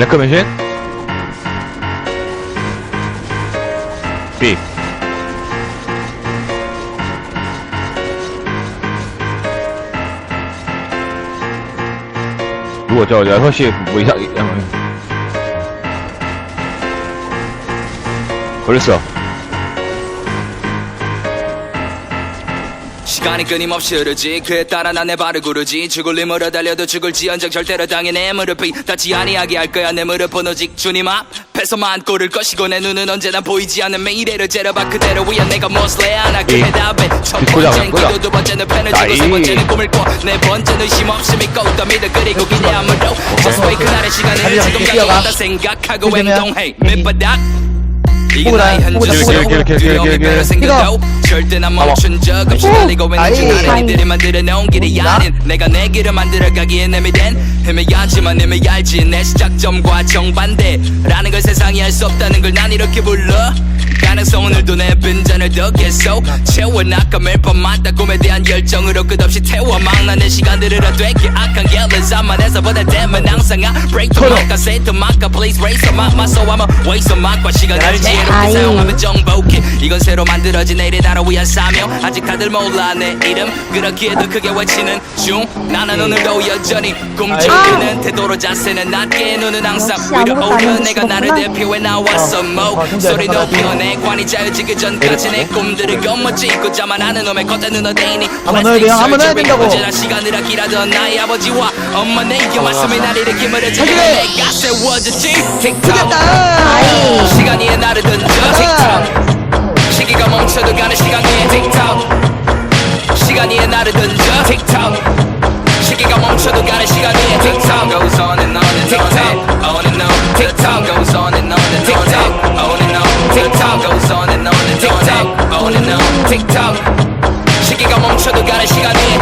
레크메신 B 누구 저 6시 뭐 이상 어. 걸렸어 시간이 끊임없이 흐르지 그에 따라 난내 발을 구르지 죽을 힘으로 달려도 죽을지언정 절대로 당해 내 무릎이 닿지 아니하게 할 거야 내 무릎은 오직 주님 앞에서만 고를 것이고 내 눈은 언제나 보이지 않는 미래를 째려봐 그대로 위한 내가 해야 하나 그 이. 해답에 첫 번째는. 기도 두 번째는 펜을 쥐고 세. 번째는 꿈을 꿔네 번째는 의심 없이 믿고 또 믿어 그리고 기대함으로 Just wait 그날의 시간을 지금. 가져간다 생각하고 행동해. 밑바닥 속 보고라. 두려움이 배로 생겨도 절대 난 멈춘 적 없이 달리고. 중 아이들이 만들어 놓은 길이 아닌 내가 내 길을 만들어 가기에 내미 된 힘이 야지만 힘이 얇지. 내 시작점과 정반대라는 걸 세상이 알 수 없다는 걸 난 이렇게 불러 가능성 오늘도 내 빈잔을 더 계속 채워나까 매일 밤마다 꿈에 대한 열정으로 끝없이 태워 막나 내 시간들을 되게 악한 게을른 산만해서 보다 되면 항상 I break the mark I say the mark I please raise the mark my soul I'm a waste of mark과 시간을 지혜롭게 아이. 사용하면 정복해. 이건 새로 만들어진 내일의 나를 위한 사명. 아직 다들 몰라 내 이름. 그렇기에도 크게 외치는 중. 나는 오늘도 여전히 꿈쩍이는 태도로 자세는 낮게 눈은 항상 위로 올려 내가 나를. 대표해 나왔어 뭐. 어, 형제, 소리 잠깐만. 관이 자유지기 전까지 내 꿈들을 겉멋지 자만 하는 놈의 겉에는 어데이니 한번 넣어야 돼요, 한번 넣어야 된다고. 언제나 시간을 아끼라던 나의 아버지와 엄마 내게 말씀이 날 일으킴을 지금 해주게. 내가 세워졌지. 틱톡! 시간이 나를 던져 틱톡! 시기가 멈춰도 가는 시간 위에 틱톡 틱톡 goes on and on and on on and on 틱톡 시기가 멈춰도 가는 시간 위에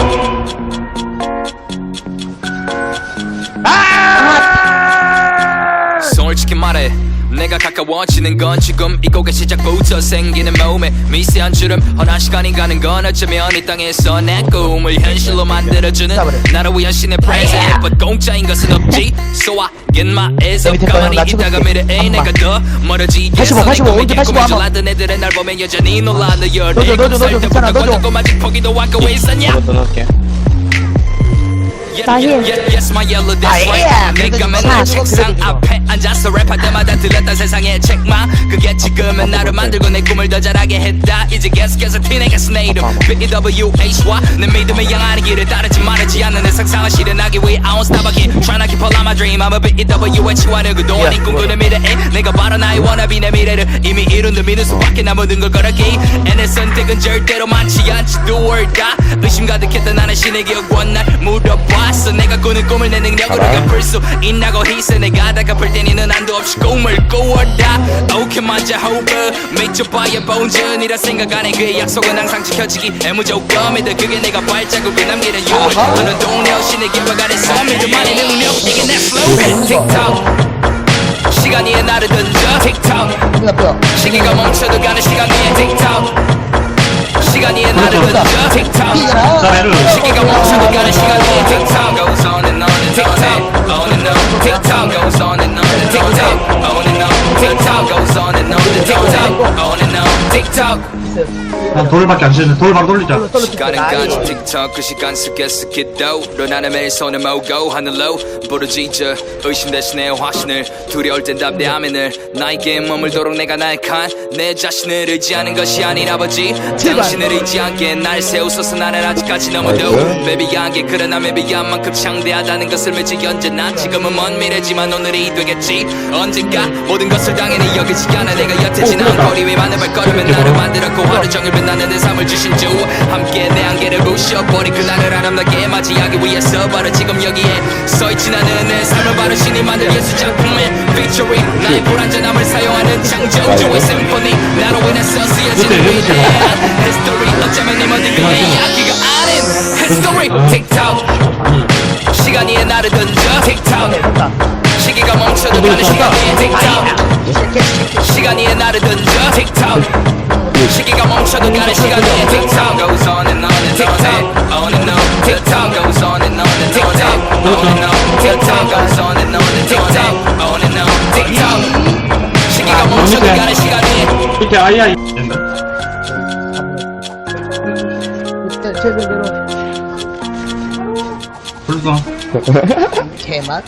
솔직히 말해 내가 가까워지는 건 지금 이 곡의 시작부터 생기는 몸에 미세한 주름 허난 시간이 가는 건 어쩌면 이 땅에서 내 꿈을 현실로 만들어주는 나를 위한 신의 present but 공짜인 것은 없지. So I get my ass up. 가만히 나 있다가. 미래에 한 내가 더 멀어지게 85, 85, 오른쪽 85 한번. 애들은 날 보면 여전히 놀라 너 넣어줘, 넣어줘, 17살 넣어줘, 괜찮아, 아직 포기도 하고 왜 있었냐 나 힐. Yes, my yellow, that's 아, right. 예. 내가 그래도 맨날 좀 책상 그래도 좀. 앞에 앉아서 랩할 때마다 들렸던 세상의 책망 그게 지금은 나를 만들고 내 꿈을 더 잘하게 했다. 이제 계속해서 티내겠어 내 이름 B-E-W-H와 내 믿음을 향하는 길을 따르지 말지 않는 내 상상을 실현하기 위해 I won't stop again. Trying to keep all of my dream. I'm a B-E-W-H와 늘 그동안 이 꿈꾸는 미래에 내가 바로 나의 wannabe 내 미래를 이미 이룬 듯 믿을 수밖에 남은 걸 걸었기. 내 선택은 절대로 많지 않지. Do or die. 의심 가득했던 나는 신의 기억 원날 물어 봤어. 내가 꾸는 꿈을 내 능력으로 알아. 갚을 수 있나고 희세 내가 다 갚을 때니는 한도 없이 꿈을 꾸었다. 오케이 맞아 호흡 믿죠 바의 본전이라 생각 안해. 그의 약속은 항상 지켜지기 애무조건이다 그게 내가 발자국을 남기는 유물 너는 동네 없이 기억 아래서 믿음만의 능력 이게 내 슬로건 틱톡 시간이 나를 던져. 틱톡 시기가 멈춰도 가는 시간 위에 틱톡 시간이 나를 그렇다. 던져. 틱톡 시기가 멈춰도 가는 시간 and on and 틱톡 on and on 틱톡 난 돌밖에 안 치는데 돌 바로 돌리자. 시간은 가지 틱톡 그 시간 속에 스키도로 나는 매일 손을 모으고 하늘로 부르짖어 의심 대신에 확신을. 두려울 땐 답대하면 늘 나에게 머물도록 내가 날칸. 내 자신을 의지하는 것이 아닌 아버지. 당신을 의지하기에 날 세우소서. 나는 아직까지 너무도 매비한 게 그러나 매비한 만큼 창대하다는 것을 맺지 언제나 지금은 먼 미래지만 오늘이 되겠지. 언젠가 모든 것을 당연히 여기지 않아 내가 옅에 지나온 거리 위 많은 발걸음은 나를 만들었고 하루 종일 빛나는 내 삶을 주신 주. 함께 내 안개를 부셔버린 그날을 아름답게 맞이하기 위해서 바로 지금 여기에 서있지 나는 내 삶을 바로 신이 만든 예술 작품의 featuring 나의 불완전함을 사용하는 창조주의 심포니 나로 인해서 쓰여지는 위대한 history. 어쩌면 이 모든 그의 이야기가 아닌 history. 틱 멈춰도 가는 시간 위에 틱톡 goes on and on and on on and on 틱톡 goes on and on and on on and on 틱톡 goes on and on and on on and 멈춰도 가는 시간이 밑에 아이아이. 된다. 제대로 불성. 개맛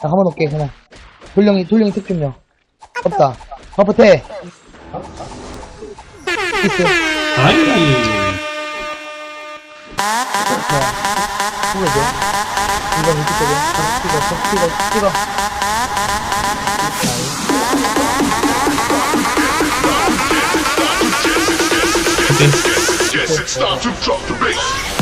자 한번 올게 그냥 돌령이 돌령이 특준요 없다 있어 아이. 찍어줘 이거 밑에 쪽에 찍어 찍어 찍어 오케이. Yes, it's time to drop the bass.